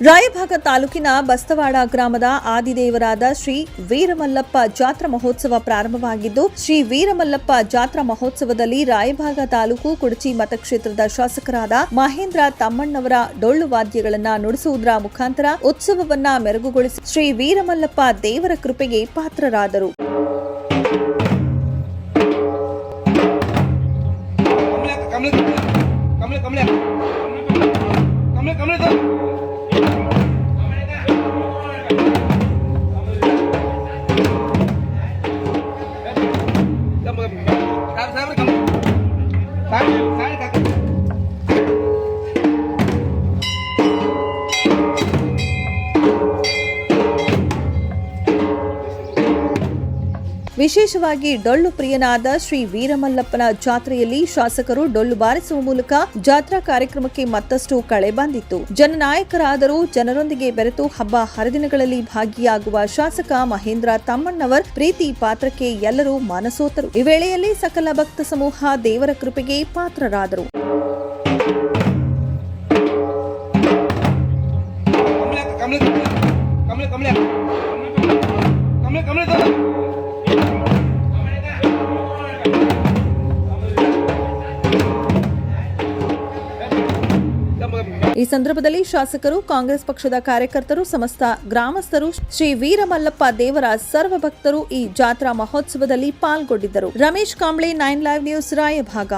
ರಾಯಭಾಗ ತಾಲೂಕಿನ ಬಸ್ತವಾಡ ಗ್ರಾಮದ ಆದಿದೇವರಾದ ಶ್ರೀ ವೀರಮಲ್ಲಪ್ಪ ಜಾತ್ರಾ ಮಹೋತ್ಸವ ಪ್ರಾರಂಭವಾಗಿದ್ದು ಶ್ರೀ ವೀರಮಲ್ಲಪ್ಪ ಜಾತ್ರಾ ಮಹೋತ್ಸವದಲ್ಲಿ ರಾಯಭಾಗ ತಾಲೂಕು ಕುಡಚಿ ಮತಕ್ಷೇತ್ರದ ಶಾಸಕರಾದ ಮಹೇಂದ್ರ ತಮ್ಮಣ್ಣವರ ಡೊಳ್ಳು ವಾದ್ಯಗಳನ್ನು ನುಡಿಸುವುದರ ಮುಖಾಂತರ ಉತ್ಸವವನ್ನ ಮೆರುಗುಗೊಳಿಸಿ ಶ್ರೀ ವೀರಮಲ್ಲಪ್ಪ ದೇವರ ಕೃಪೆಗೆ ಪಾತ್ರರಾದರು 来。ವಿಶೇಷವಾಗಿ ಡೊಳ್ಳು ಪ್ರಿಯನಾದ ಶ್ರೀ ವೀರಮಲ್ಲಪ್ಪನ ಜಾತ್ರೆಯಲ್ಲಿ ಶಾಸಕರು ಡೊಳ್ಳು ಬಾರಿಸುವ ಮೂಲಕ ಜಾತ್ರಾ ಕಾರ್ಯಕ್ರಮಕ್ಕೆ ಮತ್ತಷ್ಟು ಕಳೆ ಬಂದಿತ್ತು ಜನನಾಯಕರಾದರೂ ಜನರೊಂದಿಗೆ ಬೆರೆತು ಹಬ್ಬ ಹರಿದಿನಗಳಲ್ಲಿ ಭಾಗಿಯಾಗುವ ಶಾಸಕ ಮಹೇಂದ್ರ ತಮ್ಮಣ್ಣವರ್ ಪ್ರೀತಿ ಪಾತ್ರಕ್ಕೆ ಎಲ್ಲರೂ ಮನಸೋತರು ಈ ವೇಳೆಯಲ್ಲಿ ಸಕಲ ಭಕ್ತ ಸಮೂಹ ದೇವರ ಕೃಪೆಗೆ ಪಾತ್ರರಾದರು ಈ ಸಂದರ್ಭದಲ್ಲಿ ಶಾಸಕರು, ಕಾಂಗ್ರೆಸ್ ಪಕ್ಷದ ಕಾರ್ಯಕರ್ತರು, ಸಮಸ್ತ ಗ್ರಾಮಸ್ಥರು, ಶ್ರೀ ವೀರಮಲ್ಲಪ್ಪ ದೇವರ ಸರ್ವ ಭಕ್ತರು ಈ ಜಾತ್ರಾ ಮಹೋತ್ಸವದಲ್ಲಿ ಪಾಲ್ಗೊಂಡಿದ್ದರು. Ramesh Kamble, nine live news, Raybag.